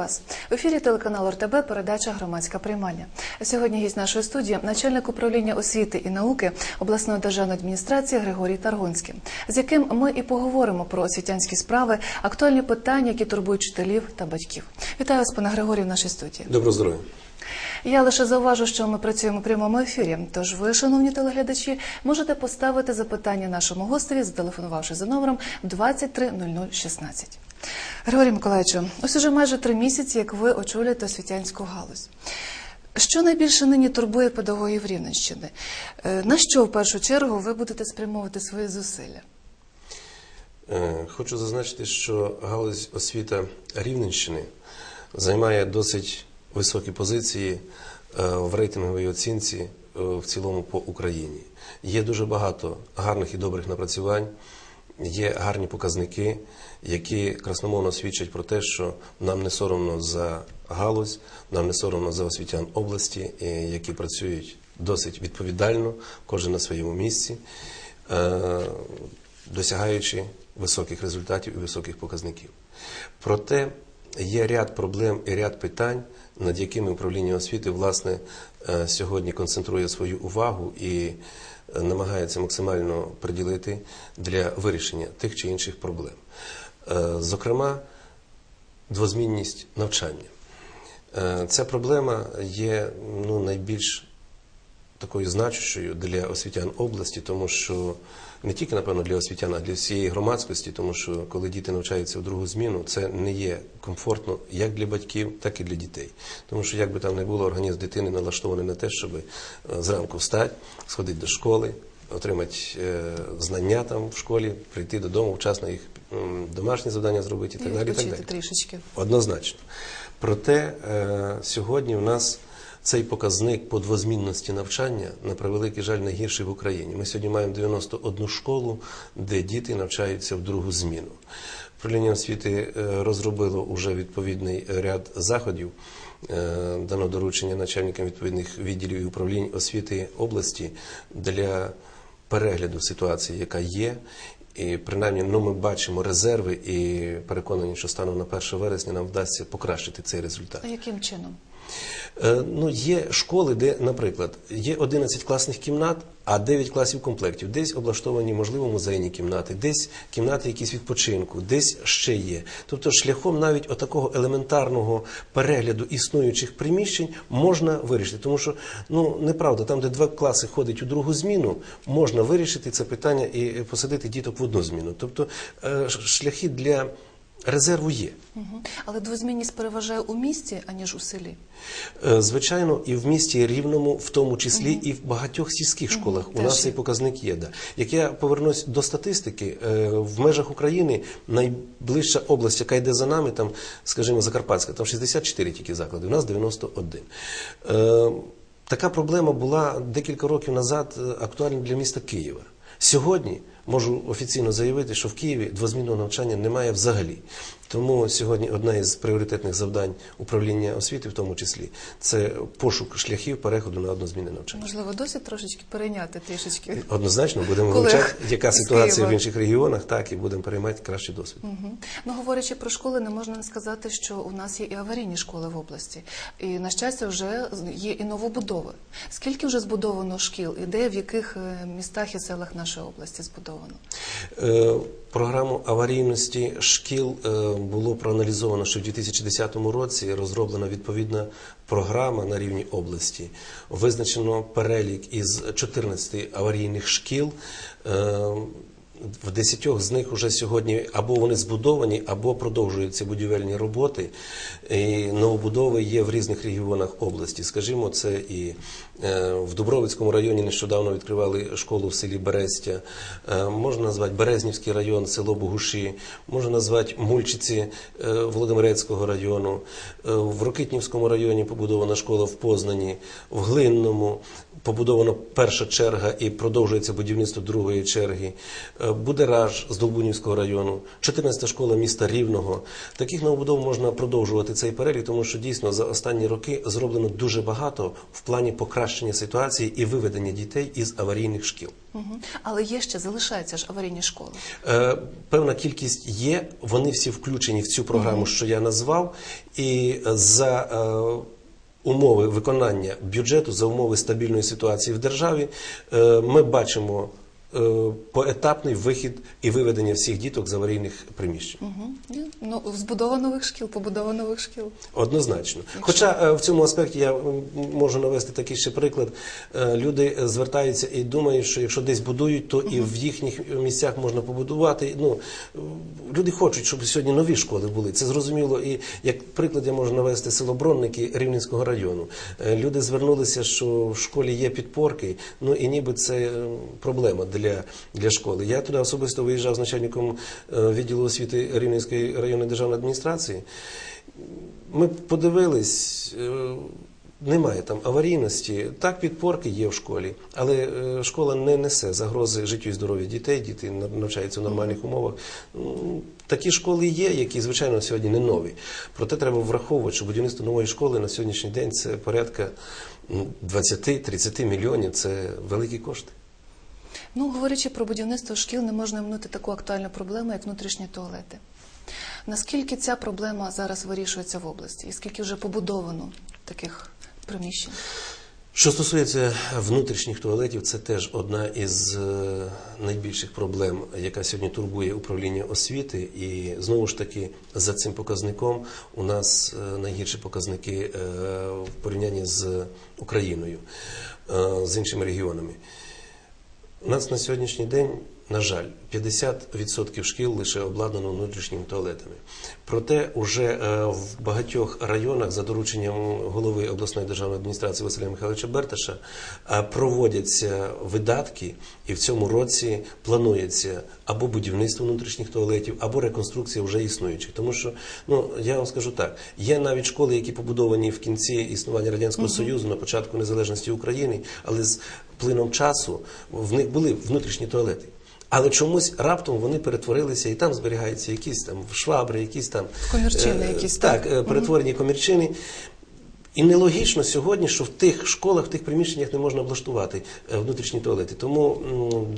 Вас в ефірі телеканалу РТБ. Передача громадська приймання. Сьогодні гість нашої студії начальник управління освіти і науки обласної державної адміністрації Григорій Таргонський, з яким ми і поговоримо про освітянські справи, актуальні питання, які турбують вчителів та батьків. Вітаю вас, пане Григорію, в нашій студії. Доброго здоров'я. Я лише зауважу, що ми працюємо у прямому ефірі. Тож ви, шановні телеглядачі, можете поставити запитання нашому гостеві, зателефонувавши за номером 230016. Григорій Миколаївичу, ось уже майже три місяці, як ви очолюєте освітянську галузь. Що найбільше нині турбує педагогів Рівненщини? Е, На що в першу чергу ви будете спрямовувати свої зусилля? Е, Хочу зазначити, що галузь освіта Рівненщини займає досить високі позиції е, в рейтинговій оцінці в цілому по Україні. Є дуже багато гарних і добрих напрацювань, є гарні показники, які красномовно свідчать про те, що нам не соромно за галузь, нам не соромно за освітян області, які працюють досить відповідально, кожен на своєму місці. Е, досягаючи високих результатів і високих показників. Проте є ряд проблем і ряд питань, над якими управління освіти власне е, сьогодні концентрує свою увагу і е, намагається максимально приділити для вирішення тих чи інших проблем. Е, Зокрема, двозмінність навчання. Е, Ця проблема є ну, найбільш такою значущою для освітян області, тому що не тільки, напевно, для освітян, а для всієї громадськості, тому що коли діти навчаються в другу зміну, це не є комфортно як для батьків, так і для дітей. Тому що, як би там не було, організм дитини налаштований на те, щоб е, зранку встати, сходити до школи, отримати знання там в школі, прийти додому, вчасно їх домашні завдання зробити і так далі. так далі. трішечки. Однозначно. Проте е, сьогодні в нас цей показник по двозмінності навчання на превеликий жаль найгірший в Україні. Ми сьогодні маємо 91 школу, де діти навчаються в другу зміну. Управління освіти е, розробило вже відповідний ряд заходів. Е, Дано доручення начальникам відповідних відділів і управлінь освіти області для перегляду ситуації, яка є. І принаймні ну, ми бачимо резерви і переконані, що станом на 1 вересня нам вдасться покращити цей результат. А яким чином? Е, Ну, є школи, де, наприклад, є 11 класних кімнат, а 9 класів комплектів. Десь облаштовані, можливо, музейні кімнати, десь кімнати якісь відпочинку, десь ще є. Тобто, шляхом навіть отакого елементарного перегляду існуючих приміщень можна вирішити. Тому що ну неправда, там, де два класи ходять у другу зміну, можна вирішити це питання і посадити діток в одну зміну. Тобто е, шляхи для резерву є. Але двозмінність переважає у місті, аніж у селі. Е, Звичайно, і в місті рівному, в тому числі, і в багатьох сільських школах у нас цей показник є. Да. Як я повернусь до статистики, е, в межах України найближча область, яка йде за нами, там, скажімо, Закарпатська, там 64 тільки заклади, у нас 91. Е, Така проблема була декілька років назад актуальна для міста Києва. Сьогодні можу офіційно заявити, що в Києві двозмінного навчання немає взагалі. Тому сьогодні одне із пріоритетних завдань управління освіти, в тому числі, це пошук шляхів переходу на однозмінне навчання. Можливо, досить трошечки перейняти трішечки. Однозначно будемо Колег вивчати, яка ситуація в інших регіонах, так і будемо переймати кращий досвід. Мгм. Ну, говорячи про школи, не можна не сказати, що у нас є і аварійні школи в області. І, на щастя, вже є і новобудови. Скільки вже збудовано шкіл і де в яких е, містах і селах нашої області збудовано? Е, Програму аварійності шкіл е, було проаналізовано, що в 2010 році розроблена відповідна програма на рівні області. Визначено перелік із 14 аварійних шкіл. В 10 з них вже сьогодні або вони збудовані, або продовжуються будівельні роботи. І новобудови є в різних регіонах області. Скажімо, це і е, в Дубровицькому районі нещодавно відкривали школу в селі Берестя. Е, Можна назвати Березнівський район, село Богуші, можна назвати Мульчиці е, Володимирецького району. В Рокитнівському районі побудована школа в Познані, в Глинному побудована перша черга і продовжується будівництво другої черги. Е, Будераж з Долбунівського району, 14 школа міста Рівного. Таких новобудов можна продовжувати цей перелік, тому що дійсно за останні роки зроблено дуже багато в плані покращення ситуації і виведення дітей із аварійних шкіл. Але є ще залишаються ж аварійні школи. Е, Певна кількість є, вони всі включені в цю програму, що я назвав, і за е, умови виконання бюджету, за умови стабільної ситуації в державі, е, ми бачимо поетапний вихід і виведення всіх діток з аварійних приміщень. Угу. Ну, збудова нових шкіл, побудова нових шкіл. Однозначно. Хоча е, в цьому аспекті я можу навести такий ще приклад. Е, Люди е, звертаються і думають, що якщо десь будують, то і в їхніх місцях можна побудувати. Ну е, люди хочуть, щоб сьогодні нові школи були. Це зрозуміло. І як приклад я можу навести село Бронники Рівненського району. Е, Люди звернулися, що в школі є підпорки, ну і ніби це е, проблема для, для школи. Я туди особисто виїжджав з начальником е, відділу освіти Рівненської районної державної адміністрації. Ми подивились, е, немає там аварійності. Так, підпорки є в школі, але е, школа не несе загрози життю і здоров'ю дітей, діти навчаються в нормальних умовах. Такі школи є, які, звичайно, сьогодні не нові. Проте треба враховувати, що будівництво нової школи на сьогоднішній день це порядка 20-30 мільйонів. Це великі кошти. Ну, говорячи про будівництво шкіл, не можна минути таку актуальну проблему, як внутрішні туалети. Наскільки ця проблема зараз вирішується в області? І скільки вже побудовано таких приміщень? Що стосується внутрішніх туалетів, це теж одна із е, найбільших проблем, яка сьогодні турбує управління освіти. І знову ж таки, за цим показником у нас е, найгірші показники е, в порівнянні з Україною, з іншими регіонами. У нас на сьогоднішній день, на жаль, 50% шкіл лише обладнано внутрішніми туалетами. Проте, уже е, в багатьох районах за дорученням голови обласної державної адміністрації Василя Михайловича Берташа е, проводяться видатки, і в цьому році планується або будівництво внутрішніх туалетів, або реконструкція вже існуючих. Тому що, ну я вам скажу так, є навіть школи, які побудовані в кінці існування радянського союзу на початку незалежності України, але з плином часу в них були внутрішні туалети. Але чомусь раптом вони перетворилися, і там зберігаються якісь там швабри, якісь там Комірчини е, якісь, так, так? е, перетворені комірчини. І нелогічно сьогодні, що в тих школах, в тих приміщеннях не можна облаштувати е, внутрішні туалети. Тому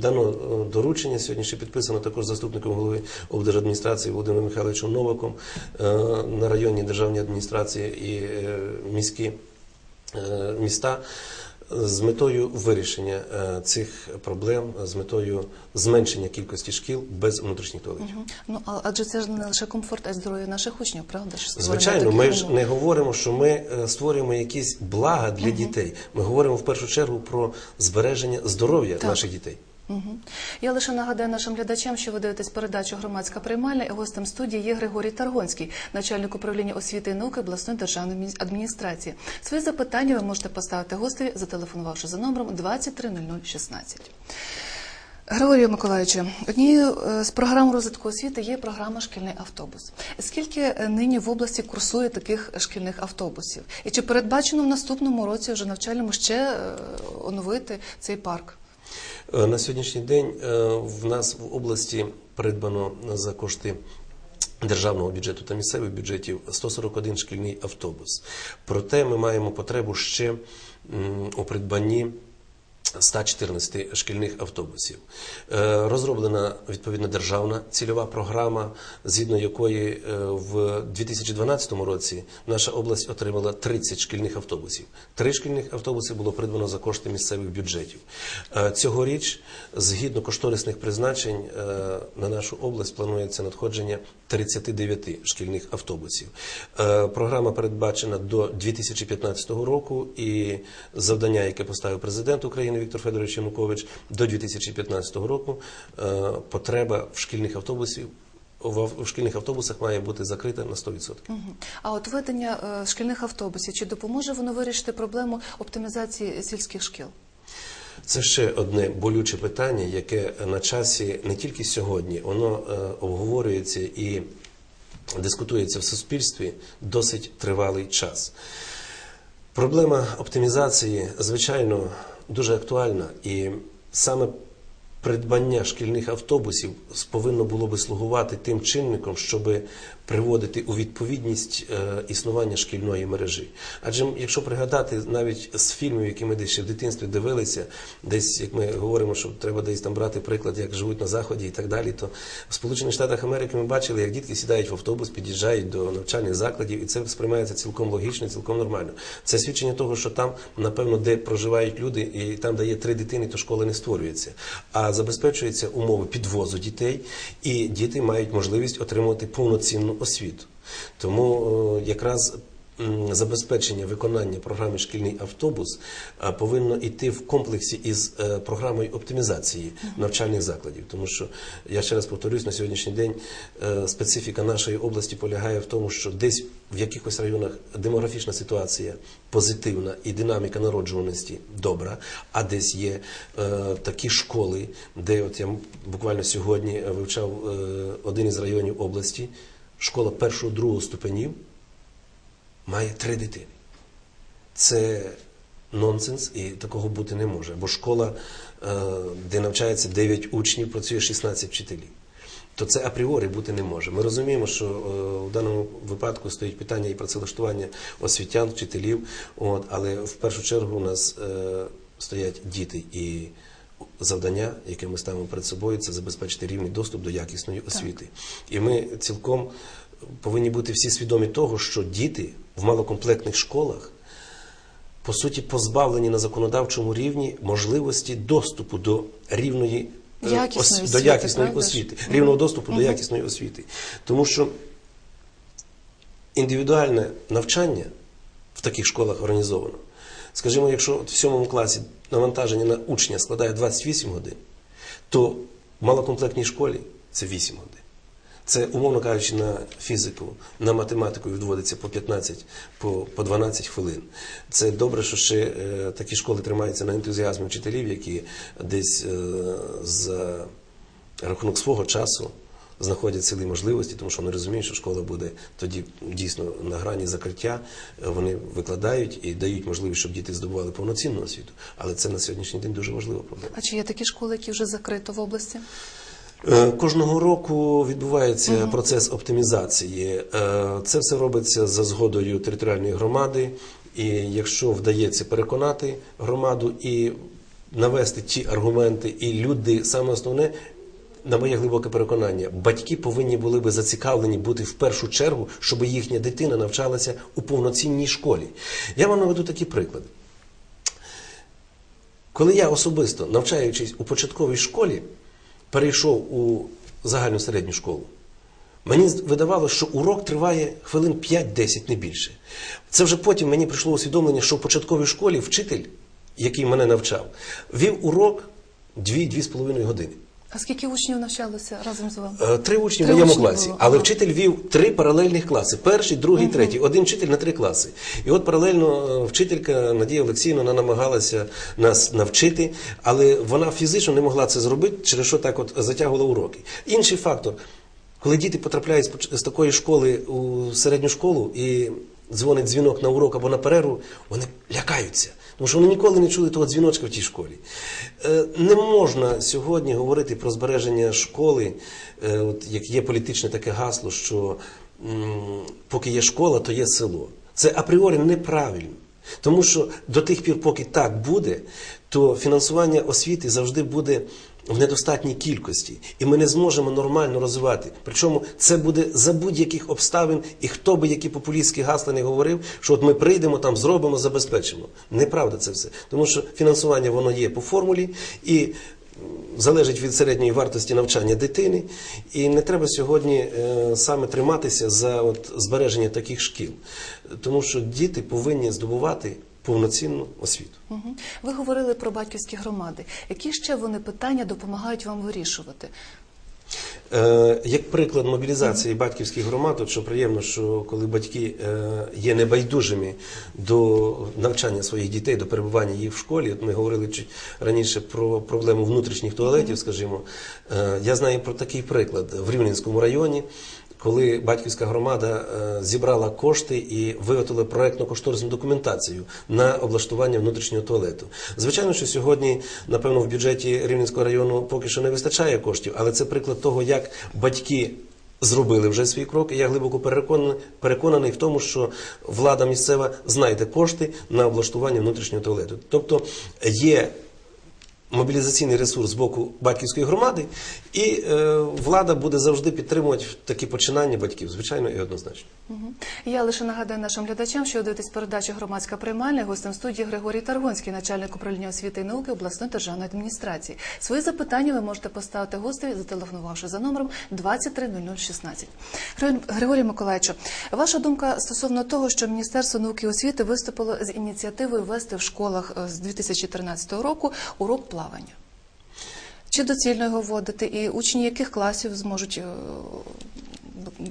дано доручення сьогодні ще підписано також заступником голови облдержадміністрації Володимиром Михайловичем Новаком на районній державній адміністрації і міські міста з метою вирішення е, цих проблем, з метою зменшення кількості шкіл без внутрішніх туалетів. Угу. Ну, адже це ж не лише комфорт, а й здоров'я наших учнів, правда Що Звичайно, ми ж не говоримо, що ми е, створюємо якісь блага для дітей. Ми говоримо в першу чергу про збереження здоров'я наших дітей. Я лише нагадаю нашим глядачам, що ви дивитесь передачу Громадська приймальня і гостем студії є Григорій Таргонський, начальник управління освіти і науки обласної державної адміністрації. Свої запитання ви можете поставити гостеві, зателефонувавши за номером 230016. Григорію Миколаївичу, однією е, з програм розвитку освіти є програма Шкільний автобус. Скільки е, нині в області курсує таких шкільних автобусів? І чи передбачено в наступному році вже навчальному ще е, оновити цей парк? Е, На сьогоднішній день е, в нас в області придбано за кошти. Державного бюджету та місцевих бюджетів 141 шкільний автобус. Проте ми маємо потребу ще у придбанні 114 шкільних автобусів. Е, Розроблена відповідна державна цільова програма, згідно якої е, в 2012 році наша область отримала 30 шкільних автобусів. Три шкільних автобуси було придбано за кошти місцевих бюджетів. Е, Цьогоріч, згідно кошторисних призначень, на нашу область планується надходження 39 шкільних автобусів. Програма передбачена до 2015 року, і завдання, яке поставив президент України Віктор Федорович Янукович, до 2015 року е, потреба в шкільних автобусів в шкільних автобусах має бути закрита на 100%. Мгм. А от введення е, шкільних автобусів чи допоможе воно вирішити проблему оптимізації сільських шкіл? Це ще одне болюче питання, яке на часі не тільки сьогодні, воно е, обговорюється і дискутується в суспільстві досить тривалий час. Проблема оптимізації, звичайно, дуже актуальна, і саме придбання шкільних автобусів повинно було би слугувати тим чинником, щоб приводити у відповідність е, існування шкільної мережі. Адже якщо пригадати навіть з фільмів, які ми десь ще в дитинстві дивилися, десь як ми говоримо, що треба десь там брати приклад, як живуть на заході і так далі, то в Сполучених Штатах Америки ми бачили, як дітки сідають в автобус, під'їжджають до навчальних закладів, і це сприймається цілком логічно, цілком нормально. Це свідчення того, що там, напевно, де проживають люди, і там, де є три дитини, то школи не створюється, а забезпечуються умови підвозу дітей, і діти мають можливість отримувати повноцінну освіту. Тому е, якраз забезпечення виконання програми шкільний автобус повинно йти в комплексі із е, програмою оптимізації навчальних закладів. Тому що я ще раз повторюсь, на сьогоднішній день е, специфіка нашої області полягає в тому, що десь в якихось районах демографічна ситуація позитивна і динаміка народжуваності добра, а десь є е, такі школи, де от я буквально сьогодні е, вивчав е, один із районів області, школа першого другого ступенів має три дитини. Це нонсенс і такого бути не може. Бо школа, е, де навчається 9 учнів, працює 16 вчителів. То це апріорі бути не може. Ми розуміємо, що е, в даному випадку стоїть питання і працевлаштування освітян, вчителів. От, але в першу чергу у нас е, стоять діти і завдання, яке ми ставимо перед собою, це забезпечити рівний доступ до якісної освіти. І ми цілком повинні бути всі свідомі того, що діти в малокомплектних школах по суті позбавлені на законодавчому рівні можливості доступу до рівної е, Якісної ос- до якісної правда освіти, рівного доступу до якісної освіти. Тому що індивідуальне навчання в таких школах організовано. Скажімо, якщо в сьомому класі навантаження на учня складає 28 годин, то в малокомплектній школі це 8 годин. Це, умовно кажучи, на фізику, на математику відводиться по 15, по, по 12 хвилин. Це добре, що ще е, такі школи тримаються на ентузіазмі вчителів, які десь е, за рахунок свого часу знаходять сили можливості, тому що вони розуміють, що школа буде тоді дійсно на грані закриття. Вони викладають і дають можливість, щоб діти здобували повноцінну освіту. Але це на сьогоднішній день дуже важлива проблема. А чи є такі школи, які вже закрито в області? Е, Кожного року відбувається процес оптимізації. Е, Це все робиться за згодою територіальної громади. І якщо вдається переконати громаду і навести ті аргументи, і люди, саме основне, на моє глибоке переконання, батьки повинні були би зацікавлені бути в першу чергу, щоб їхня дитина навчалася у повноцінній школі. Я вам наведу такий приклад. Коли я особисто, навчаючись у початковій школі, перейшов у загальну середню школу, мені видавалося, що урок триває хвилин 5-10, не більше. Це вже потім мені прийшло усвідомлення, що в початковій школі вчитель, який мене навчав, вів урок 2-2,5 години. А скільки учнів навчалося разом з вами? Е, Три учні Три в моєму учні класі, було, але вчитель вів три паралельних класи: перший, другий, третій. Один вчитель на три класи. І от паралельно е, вчителька Надія Олексіївна вона намагалася нас навчити, але вона фізично не могла це зробити, через що так от затягувала уроки. Інший фактор, коли діти потрапляють з такої школи у середню школу і дзвонить дзвінок на урок або на перерву, вони лякаються. Тому що вони ніколи не чули того дзвіночка в тій школі. Е, Не можна сьогодні говорити про збереження школи, е, от як є політичне таке гасло, що поки є школа, то є село. Це апріорі неправильно. Тому що до тих пір, поки так буде, то фінансування освіти завжди буде в недостатній кількості, і ми не зможемо нормально розвивати. Причому це буде за будь-яких обставин, і хто би які популістські гасла не говорив, що от ми прийдемо там, зробимо, забезпечимо. Неправда це все, тому що фінансування воно є по формулі і залежить від середньої вартості навчання дитини, і не треба сьогодні е, саме триматися за от, збереження таких шкіл, тому що діти повинні здобувати повноцінну освіту. Ви говорили про батьківські громади. Які ще вони питання допомагають вам вирішувати? Е, Як приклад мобілізації батьківських громад, от що приємно, що коли батьки е, є небайдужими до навчання своїх дітей, до перебування їх в школі, от ми говорили раніше про проблему внутрішніх туалетів, скажімо, Е, я знаю про такий приклад в Рівненському районі. Коли батьківська громада е, зібрала кошти і виготовила проектно-кошторисну документацію на облаштування внутрішнього туалету. Звичайно, що сьогодні, напевно, в бюджеті Рівненського району поки що не вистачає коштів, але це приклад того, як батьки зробили вже свій крок, і я глибоко переконаний, переконаний в тому, що влада місцева знайде кошти на облаштування внутрішнього туалету. Тобто є мобілізаційний ресурс з боку батьківської громади, і е, влада буде завжди підтримувати такі починання батьків, звичайно і однозначно. Я лише нагадаю нашим глядачам, що ви дивитесь передачу громадська приймальня. Гостем студії Григорій Таргонський, начальник управління освіти і науки обласної державної адміністрації. Свої запитання ви можете поставити гостеві, зателефонувавши за номером 230016. Григорій- Миколаївичу, ваша думка стосовно того, що Міністерство науки і освіти виступило з ініціативою ввести в школах е, з 2013 року урок плавання. Чи доцільно його вводити, і учні яких класів зможуть е,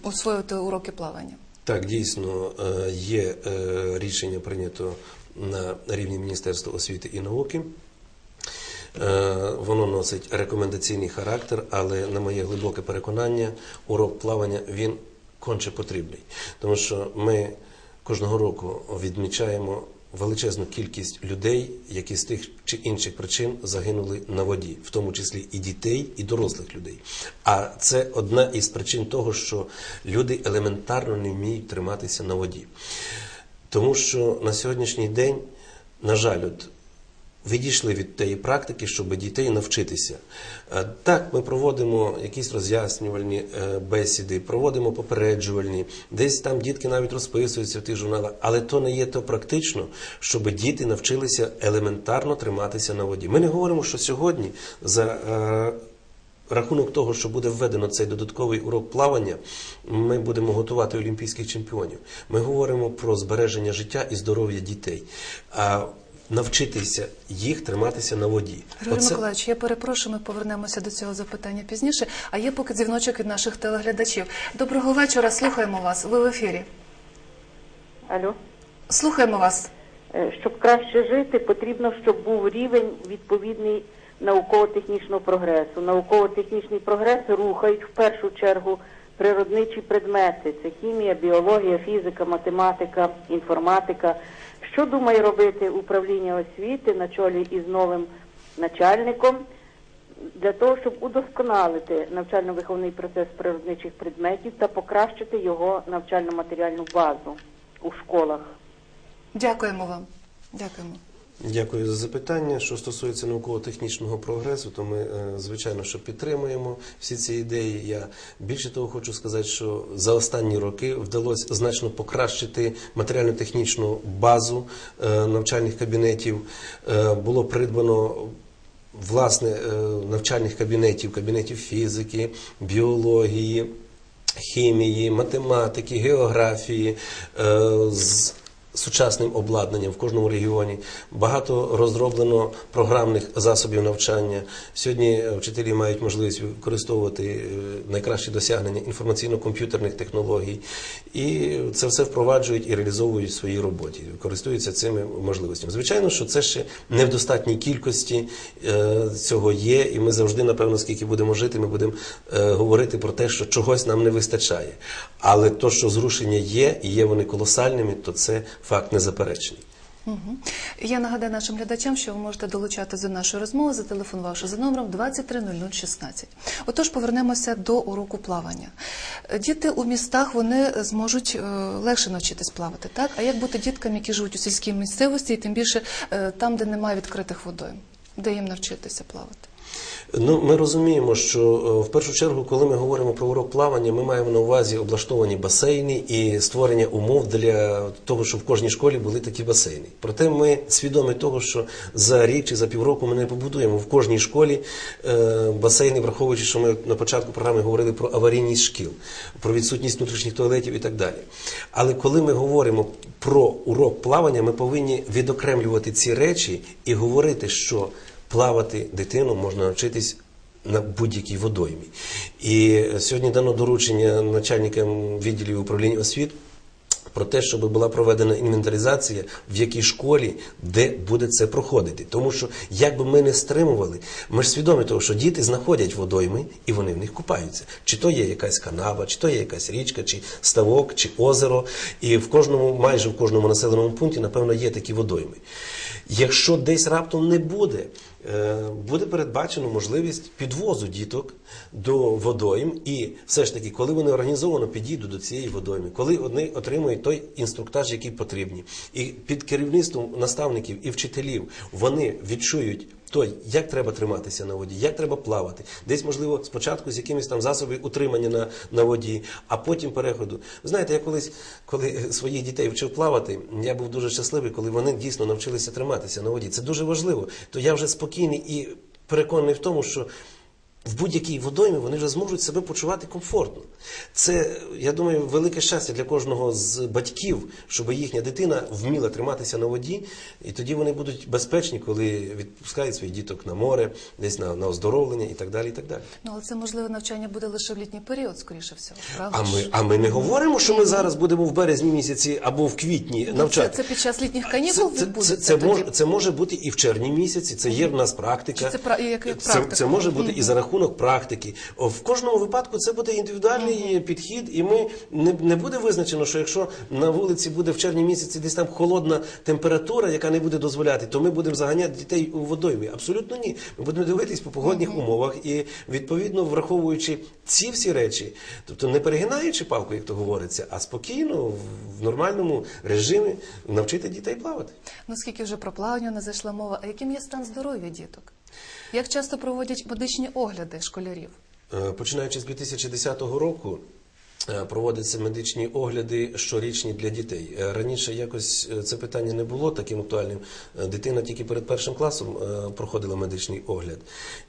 освоїти уроки плавання? Так, дійсно е, є е, рішення прийнято на рівні Міністерства освіти і науки. Воно носить рекомендаційний характер, але на моє глибоке переконання, урок плавання він конче потрібний, тому що ми кожного року відмічаємо величезну кількість людей, які з тих чи інших причин загинули на воді, в тому числі і дітей, і дорослих людей. А це одна із причин того, що люди елементарно не вміють триматися на воді. Тому що на сьогоднішній день, на жаль, от відійшли від тієї практики, щоб дітей навчитися. Е, Так, ми проводимо якісь роз'яснювальні е, бесіди, проводимо попереджувальні, десь там дітки навіть розписуються в тих журналах, але то не є то практично, щоб діти навчилися елементарно триматися на воді. Ми не говоримо, що сьогодні за е, рахунок того, що буде введено цей додатковий урок плавання, ми будемо готувати олімпійських чемпіонів. Ми говоримо про збереження життя і здоров'я дітей. Навчитися їх триматися на воді. Григорій Оце- Миколаївич, я перепрошую, ми повернемося до цього запитання пізніше. А є поки дзвіночок від наших телеглядачів. Доброго вечора, слухаємо вас. Ви в ефірі. Алло. Слухаємо вас. Е, Щоб краще жити, потрібно, щоб був рівень відповідний науково-технічного прогресу. Науково-технічний прогрес рухають в першу чергу природничі предмети: це хімія, біологія, фізика, математика, інформатика. Що думає робити управління освіти на чолі із новим начальником для того, щоб удосконалити навчально-виховний процес природничих предметів та покращити його навчально-матеріальну базу у школах? Дякуємо вам. Дякуємо. Дякую за запитання. Що стосується науково-технічного прогресу, то ми, е, звичайно, що підтримуємо всі ці ідеї. Я більше того хочу сказати, що за останні роки вдалося значно покращити матеріально-технічну базу е, навчальних кабінетів. Е, Було придбано власне навчальних кабінетів, кабінетів фізики, біології, хімії, математики, географії з сучасним обладнанням в кожному регіоні. Багато розроблено програмних засобів навчання. Сьогодні вчителі мають можливість використовувати е, найкращі досягнення інформаційно-комп'ютерних технологій, і це все впроваджують і реалізовують в своїй роботі, користуються цими можливостями. Звичайно, що це ще не в достатній кількості е, цього є, і ми завжди, напевно, скільки будемо жити, ми будемо е, говорити про те, що чогось нам не вистачає. Але то, що зрушення є, і є вони колосальними, то це факт незаперечний. Мгм. Я нагадаю нашим глядачам, що ви можете долучатися до нашої розмови, зателефонувавши за номером 230016. Отож, повернемося до уроку плавання. Діти у містах вони зможуть е, легше навчитись плавати, так? А як бути діткам, які живуть у сільській місцевості, і тим більше е, там, де немає відкритих водойм, де їм навчитися плавати? Ну, ми розуміємо, що е, в першу чергу, коли ми говоримо про урок плавання, ми маємо на увазі облаштовані басейни і створення умов для того, щоб в кожній школі були такі басейни. Проте ми свідомі того, що за рік чи за півроку ми не побудуємо в кожній школі е, басейни, враховуючи, що ми на початку програми говорили про аварійність шкіл, про відсутність внутрішніх туалетів і так далі. Але коли ми говоримо про урок плавання, ми повинні відокремлювати ці речі і говорити, що плавати дитину можна навчитись на будь-якій водоймі. І сьогодні дано доручення начальникам відділів управління освіт про те, щоб була проведена інвентаризація, в якій школі, де буде це проходити. Тому що, як би ми не стримували, ми ж свідомі того, що діти знаходять водойми і вони в них купаються. Чи то є якась канава, чи то є якась річка, чи ставок, чи озеро. І в кожному, майже в кожному населеному пункті, напевно, є такі водойми. Якщо десь раптом не буде, е, буде передбачено можливість підвозу діток до водойм, і все ж таки, коли вони організовано підійдуть до цієї водойми, коли вони отримують той інструктаж, який потрібні, і під керівництвом наставників і вчителів вони відчують. Той, як треба триматися на воді, як треба плавати, десь можливо спочатку з якимись там засобами утримання на, на воді, а потім переходу. Ви знаєте, я колись, коли своїх дітей вчив плавати, я був дуже щасливий, коли вони дійсно навчилися триматися на воді. Це дуже важливо. То я вже спокійний і переконаний в тому, що в будь-якій водоймі вони вже зможуть себе почувати комфортно. Це, я думаю, велике щастя для кожного з батьків, щоб їхня дитина вміла триматися на воді, і тоді вони будуть безпечні, коли відпускають своїх діток на море, десь на, на оздоровлення і так далі. І так далі. Ну, але це можливе навчання буде лише в літній період, скоріше всього. Правда? А ми, а ми не говоримо, що ми зараз будемо в березні місяці або в квітні Ну, навчати. Це, це під час літніх Це, канікул це, це, відбудеться це, тоді? може, це може бути і в червні місяці, це є в нас практика. Чи це пра- як- як це, практика? це може бути і за рахунок практики. В кожному випадку це буде індивідуальний підхід, і ми не, не буде визначено, що якщо на вулиці буде в червні місяці десь там холодна температура, яка не буде дозволяти, то ми будемо заганяти дітей у водоймі. Абсолютно ні. Ми будемо дивитись по погодних умовах і відповідно враховуючи ці всі речі, тобто не перегинаючи палку, як то говориться, а спокійно в нормальному режимі навчити дітей плавати. Ну, скільки вже про плавання не зайшла мова, а яким є стан здоров'я діток? Як часто проводять медичні огляди школярів? Е, Починаючи з 2010 року. е, Проводяться медичні огляди щорічні для дітей. Е, Раніше якось це питання не було таким актуальним. Дитина тільки перед першим класом проходила медичний огляд,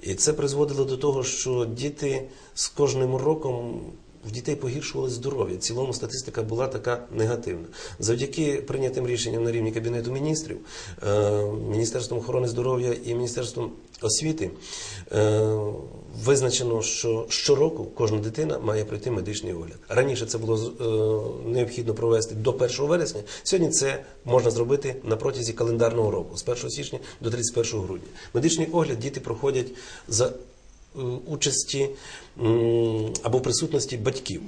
і це призводило до того, що діти з кожним роком в дітей погіршували здоров'я. В цілому статистика була така негативна. Завдяки прийнятим рішенням на рівні Кабінету міністрів, е, Міністерством охорони здоров'я і Міністерством освіти е, визначено, що щороку кожна дитина має пройти медичний огляд. Раніше це було е, необхідно провести до 1 вересня. Сьогодні це можна зробити на протязі календарного року з 1 січня до 31 грудня. Медичний огляд діти проходять за участі або присутності батьків.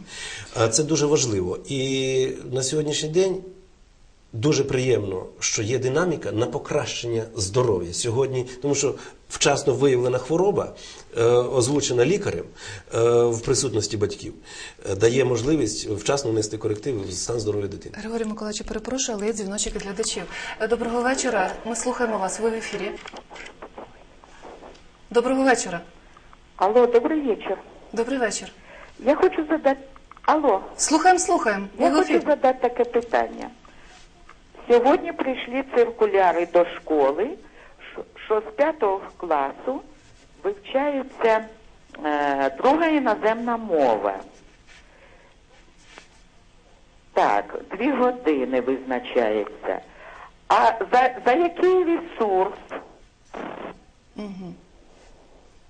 Це дуже важливо. І на сьогоднішній день дуже приємно, що є динаміка на покращення здоров'я сьогодні, тому що вчасно виявлена хвороба, е, озвучена лікарем е, в присутності батьків, е, дає можливість вчасно внести корективи в стан здоров'я дитини. Григорій Миколаївич, перепрошую, але є дзвіночок від глядачів. Е, Доброго вечора. Ми слухаємо вас. Ви в ефірі. Доброго вечора. Алло, добрий вечір. Добрий вечір. Я хочу задати. Алло, Слухаємо, слухаємо. Ви я в хочу ефірі. задати таке питання. Сьогодні прийшли циркуляри до школи, що- що з п'ятого класу вивчається е, друга іноземна мова. Так, дві години визначається. А за, за який ресурс?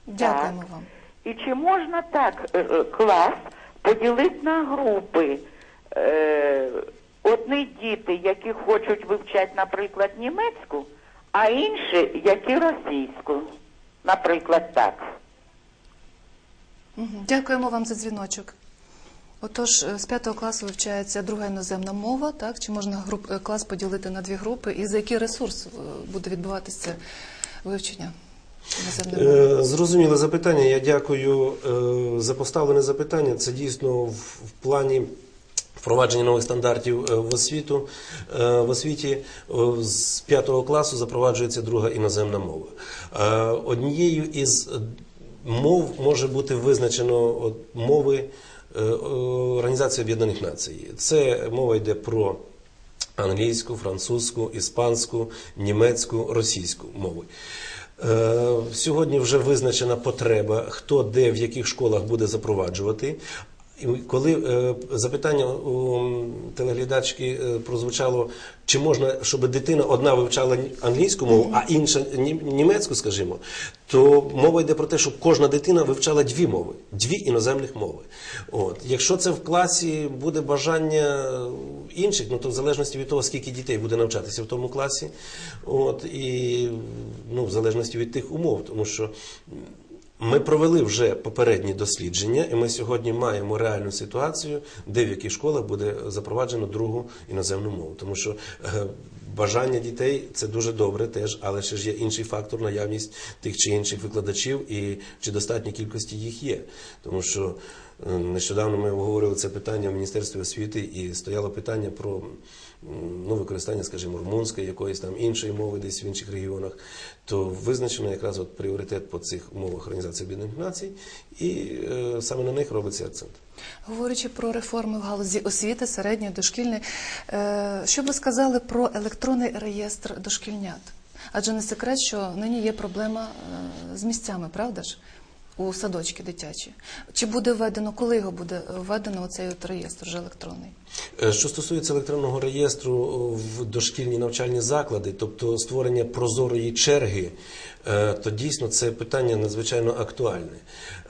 Дякуємо Так. вам. І чи можна так е, е, клас поділити на групи? Е, Одні діти, які хочуть вивчати, наприклад, німецьку, а інші, які російську. Наприклад, так. Дякуємо вам за дзвіночок. Отож, з п'ятого класу вивчається друга іноземна мова, так? Чи можна груп, клас поділити на дві групи? І за який ресурс буде відбуватися вивчення Зрозуміле запитання. Я дякую е, за поставлене запитання. Це дійсно в, плані. Впровадження нових стандартів е, в освіту Е, в освіті е, з п'ятого класу запроваджується друга іноземна мова. Е, Однією із е, мов може бути визначено мови е, Організації Об'єднаних Націй. Це мова йде про англійську, французьку, іспанську, німецьку, російську мови. Е, Сьогодні вже визначена потреба, хто де в яких школах буде запроваджувати. Коли е, запитання у телеглядачки е, прозвучало, чи можна, щоб дитина одна вивчала англійську мову, а інша нім- німецьку, скажімо, то мова йде про те, щоб кожна дитина вивчала дві мови, дві іноземних мови. От. Якщо це в класі буде бажання інших, ну то в залежності від того, скільки дітей буде навчатися в тому класі, от, і ну, в залежності від тих умов, тому що. Ми провели вже попередні дослідження, і ми сьогодні маємо реальну ситуацію, де в яких школах буде запроваджено другу іноземну мову. Тому що е, бажання дітей це дуже добре теж, але ще ж є інший фактор наявність тих чи інших викладачів і чи достатній кількості їх є. Тому що е, нещодавно ми обговорювали це питання в Міністерстві освіти і стояло питання про ну, використання, скажімо, румунської, якоїсь там іншої мови десь в інших регіонах, то визначено якраз от пріоритет по цих умовах Організації Об'єднаних Націй, і е, саме на них робиться акцент. Говорячи про реформи в галузі освіти, середньої, дошкільної, е, що ви сказали про електронний реєстр дошкільнят? Адже не секрет, що нині є проблема е, з місцями, правда ж? У садочки дитячі. Чи буде введено, коли його буде введено оцей от реєстр вже електронний? Е, Що стосується електронного реєстру в дошкільні навчальні заклади, тобто створення прозорої черги, е, то дійсно це питання надзвичайно актуальне.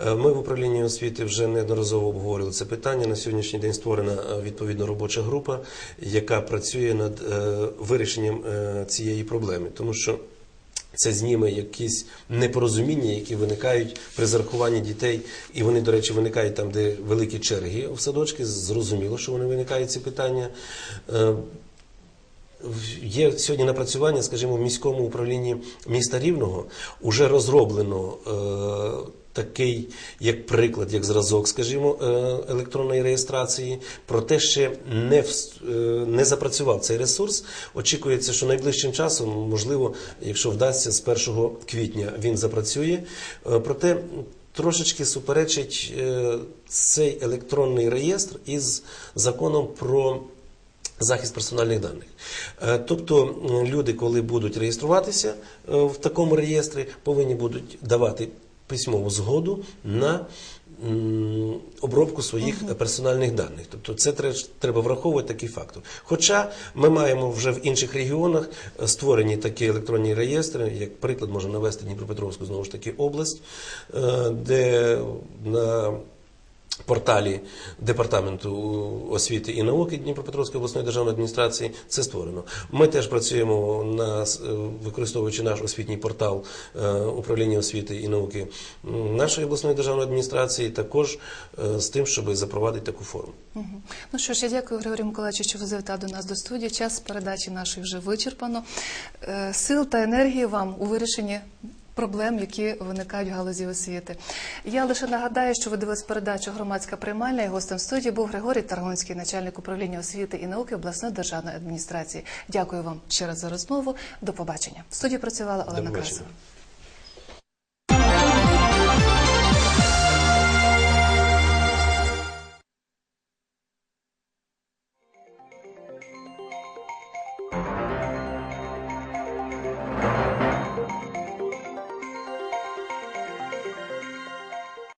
Е, Ми в управлінні освіти вже неодноразово обговорили це питання. На сьогоднішній день створена е, відповідна робоча група, яка працює над е, вирішенням е, цієї проблеми, тому що. Це зніме якісь непорозуміння, які виникають при зарахуванні дітей, і вони, до речі, виникають там, де великі черги в садочки. Зрозуміло, що вони виникають ці питання. Е, Є сьогодні напрацювання, скажімо, в міському управлінні міста Рівного вже розроблено е, такий, як приклад, як зразок, скажімо, е, електронної реєстрації. Проте ще не, е, не запрацював цей ресурс. Очікується, що найближчим часом, можливо, якщо вдасться з 1 квітня він запрацює. Е, Проте трошечки суперечить цей електронний реєстр із законом про захист персональних даних. Тобто люди, коли будуть реєструватися в такому реєстрі, повинні будуть давати письмову згоду на обробку своїх е, персональних даних. Тобто це тре- треба враховувати такий фактор. Хоча ми маємо вже в інших регіонах е, створені такі електронні реєстри, як приклад можна навести Дніпропетровську знову ж таки область, е, де на порталі департаменту освіти і науки Дніпропетровської обласної державної адміністрації це створено. Ми теж працюємо на е, використовуючи наш освітній портал е, управління освіти і науки нашої обласної державної адміністрації, також е, з тим, щоб запровадити таку форму. Ну що ж, я дякую, Григорій Миколаївичу, що ви завітали до нас до студії. Час передачі нашої вже вичерпано. Сил та енергії вам у вирішенні проблем, які виникають в галузі освіти. Я лише нагадаю, що ви дивились передачу громадська приймальна і гостем студії був Григорій Таргонський, начальник управління освіти і науки обласної державної адміністрації. Дякую вам ще раз за розмову. До побачення. В студії працювала Олена. Красова.